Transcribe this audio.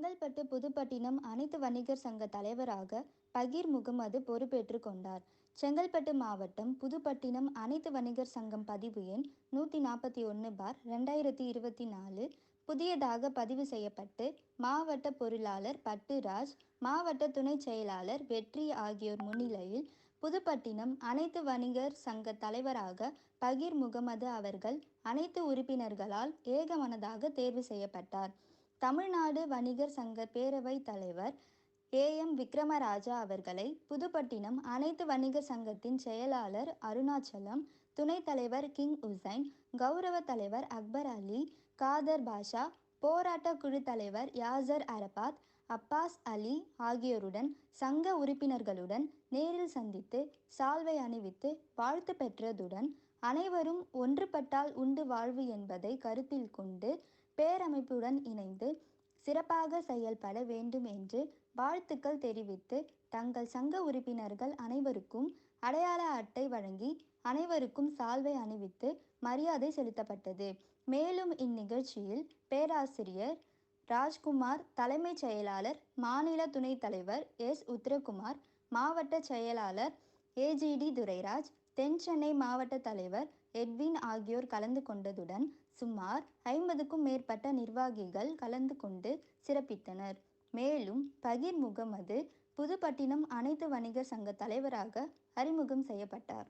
செங்கல்பட்டு புதுப்பட்டினம் அனைத்து வணிகர் சங்க தலைவராக பகீர் முகமது பொறுப்பேற்றுக் கொண்டார். செங்கல்பட்டு மாவட்டம் புதுப்பட்டினம் அனைத்து வணிகர் சங்கம் பதிவு எண் நூற்றி நாற்பத்தி ஒன்று பார் ரெண்டாயிரத்தி இருபத்தி நாலு. புதியதாக பதிவு செய்யப்பட்டு மாவட்ட பொருளாளர் பட்டுராஜ் மாவட்ட துணை செயலாளர் வெற்றி ஆகியோர் முன்னிலையில் புதுப்பட்டினம் அனைத்து வணிகர் சங்க தலைவராக பகீர் முகமது அவர்கள் அனைத்து உறுப்பினர்களால் ஏகமனதாக தேர்வு செய்யப்பட்டார். தமிழ்நாடு வணிகர் சங்க பேரவைத் தலைவர் ஏ எம் விக்ரமராஜா அவர்களை புதுப்பட்டினம் அனைத்து வணிகர் சங்கத்தின் செயலாளர் அருணாச்சலம் துணைத் தலைவர் கிங் உசைன் கௌரவ தலைவர் அக்பர் அலி காதர் பாஷா போராட்ட குழு தலைவர் யாசர் அரபாத் அப்பாஸ் அலி ஆகியோருடன் சங்க உறுப்பினர்களுடன் நேரில் சந்தித்து சால்வை அணிவித்து வாழ்த்து பெற்றதுடன் அனைவரும் ஒன்றுபட்டால் உண்டு வாழ்வு என்பதை கருத்தில் கொண்டு பேரமைப்புடன் இணைந்து சிறப்பாக செயல்பட வேண்டும் என்று வாழ்த்துக்கள் தெரிவித்து தங்கள் சங்க உறுப்பினர்கள் அனைவருக்கும் அடையாள அட்டை வழங்கி அனைவருக்கும் சால்வை அணிவித்து மரியாதை செலுத்தப்பட்டது. மேலும் இந்நிகழ்ச்சியில் பேராசிரியர் ராஜ்குமார் தலைமைச் செயலாளர் மாநில துணைத் தலைவர் எஸ். உத்தரகுமார் மாவட்ட செயலாளர் ஏஜிடி துரைராஜ் தென் சென்னை மாவட்ட தலைவர் எட்வின் ஆகியோர் கலந்து கொண்டதுடன் சுமார் ஐம்பதுக்கும் மேற்பட்ட நிர்வாகிகள் கலந்து கொண்டு சிறப்பித்தனர். மேலும் பகீர் முகமது புதுப்பட்டினம் அனைத்து வணிகர் சங்க தலைவராக அறிமுகம் செய்யப்பட்டார்.